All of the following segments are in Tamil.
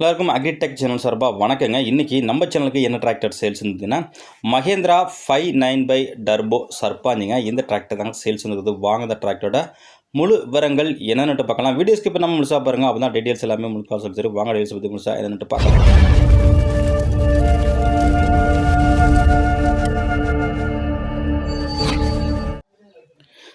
எல்லாருக்கும் அக்ரிடெக் சேனல் சார்பாக வணக்கங்க. இன்றைக்கி நம்ம சேனலுக்கு என்ன டிராக்டர் சேல்ஸ் இருந்ததுன்னா Mahindra five nine five turbo சர்பாஞ்சிங்க. இந்த டிராக்டர் தாங்க சேல்ஸ் இருந்தது. வாங்க டிராக்டரோட முழு விவரங்கள் என்னென்னு பார்க்கலாம். வீடியோ இப்போ நம்ம முழுசாக பாருங்கள் அப்போ தான் டீட்டெயில்ஸ் எல்லாமே முழுக்காக சொல்லி தரும் வாங்க டீட்டெயில்ஸ் பற்றி முழுசாக என்னென்னு பார்க்கலாம்.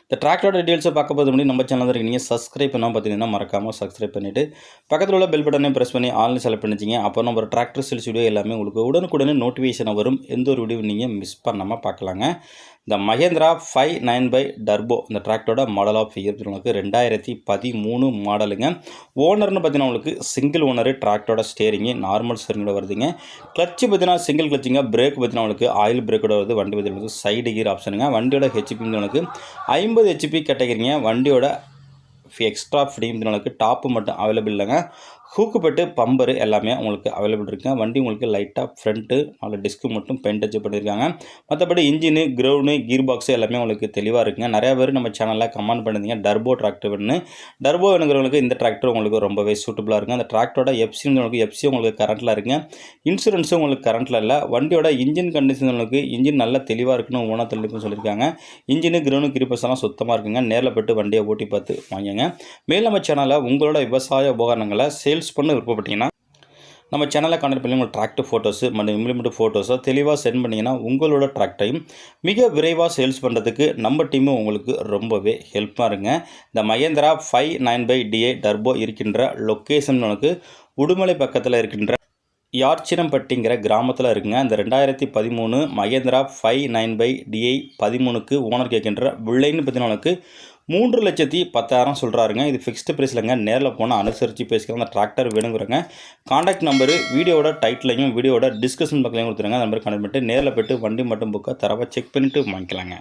இந்த ட்ராக்டரோட டீட்டெயில்ஸை பார்க்க போது முடியும் நம்ம சேனல் இருக்கு நீங்கள் சப்ஸ்கிரைப் பண்ணால் பார்த்தீங்கன்னா மறக்காமல் சப்ஸ்கிரைப் பண்ணிவிட்டு பக்கத்தில் உள்ள பெல் பட்டனையும் ப்ரெஸ் பண்ணி ஆன்லைன் செலக்ட் பண்ணிச்சிங்க அப்போ நம்ம டிராக்டர் சேல்ஸ் வீடியோ எல்லாமே உங்களுக்கு உடனுக்குடனே நோட்டிஃபிகேஷன் வரும். எந்த ஒரு வீடியோ நீங்கள் மிஸ் பண்ணாமல் பார்க்கலாங்க. இந்த Mahindra five nine five turbo இந்த டிராக்டரோட மாடல் ஆஃப் இயர் உங்களுக்கு ரெண்டாயிரத்தி பதிமூணு மாடலுங்க ஓனர்னு பார்த்தீங்கன்னா உங்களுக்கு சிங்கிள் ஓனரு டிராக்டரோட ஸ்டேரிங்கு நார்மல் ஸ்டேரிங்கோட வருதுங்க. கிளச்சு பார்த்தீங்கன்னா சிங்கிள் கிளச்சிங்க பிரேக் பார்த்தீங்கன்னா உங்களுக்கு ஆயில் பிரேக்கோட வருது. வண்டி பார்த்தீங்கன்னா சைடு கீர் ஆப்ஷனுங்க வண்டியோட ஹெச்பி உங்களுக்கு ஐம்பது ஹெச்பி கேட்டகிரிங்க வண்டியோட எக்ஸ்ட்ரா ஃப்ரீம் உங்களுக்கு டாப்பு மட்டும் அவைலபிள் இல்லைங்க. ஹூக்குப்பட்டு பம்பரு எல்லாமே உங்களுக்கு அவைலபிள் இருக்குங்க வண்டி உங்களுக்கு லைட்டாக ஃப்ரண்ட்டு அதில் டிஸ்க்கு மட்டும் பெயிண்ட் டச் பண்ணியிருக்காங்க மற்றபடி இன்ஜினு கிரவுண்டு கீர் பாக்ஸு எல்லாமே உங்களுக்கு தெளிவாக இருக்குங்க. நிறையா பேர் நம்ம சேனலில் கமெண்ட் பண்ணியிருந்தீங்க டர்போ டிராக்டர் வேணுன்னு டர்போ வேணுங்கிறவங்களுக்கு இந்த டிராக்டர் உங்களுக்கு ரொம்பவே சூட்டபுளாக இருக்குது அந்த டிராக்டரோட எஃப்சி உங்களுக்கு எஃப்சி உங்களுக்கு கரண்ட்டில் இருக்குங்க. இன்சூரன்ஸும் உங்களுக்கு கரண்ட்டில் இல்லை. வண்டியோட இன்ஜின் கண்டிஷன் உங்களுக்கு இன்ஜின் நல்லா தெளிவாக இருக்குன்னு ஓனா தெளிவுன்னு சொல்லியிருக்காங்க இன்ஜினு கிரவுண்டு கிரிப்பஸ் எல்லாம் சுத்தமாக இருக்குங்க. நேரில் போய்ட்டு வண்டியை ஓட்டி பார்த்து வாங்கிங்க. மேல் நம்ம சேனலில் உங்களோட விவசாய உபகரணங்களை சேல்ஸ் பண்ண விருப்பப்பட்டீங்கன்னா நம்ம சேனலை கான்டெக்ட் பண்ணி உங்கள் டிராக்டர் ஃபோட்டோஸு மற்றும் இம்ப்ளிமெண்ட் ஃபோட்டோஸை தெளிவாக சென்ட் பண்ணிங்கன்னா உங்களோட டிராக்டரையும் மிக விரைவாக சேல்ஸ் பண்ணுறதுக்கு நம்ம டீமும் உங்களுக்கு ரொம்பவே ஹெல்ப்பாக இருங்க இந்த Mahindra five nine five DI turbo இருக்கின்ற லொக்கேஷன் உனக்கு உடுமலை பக்கத்தில் இருக்கின்ற யார்ச்சினம்பட்டிங்கிற கிராமத்தில் இருக்குங்க. இந்த ரெண்டாயிரத்தி பதிமூணு Mahindra five nine five DI பதிமூணுக்கு owner கேட்கின்ற வில்லைன்னு பார்த்தீங்கன்னா உனக்கு மூன்று லட்சத்தி பத்தாயிரம் சொல்கிறாருங்க இது ஃபிக்ஸ்டு ப்ரைஸ்லங்க நேரில் போனால் அனுசரித்து பேசிக்கலாம். அந்த டிராக்டர் வேணுங்கிறங்க. காண்டாக்ட் நம்பரு வீடியோட டைட்டிலையும் வீடியோட டிஸ்கஷன் பக்கத்துலையும் கொடுத்துருங்க. அந்த மாதிரி கான்டாக்ட் பண்ணிட்டு நேரில் போய்ட்டு வண்டி மட்டும் புக்கை தரவை செக் பண்ணிவிட்டு வாங்கிக்கலாங்க.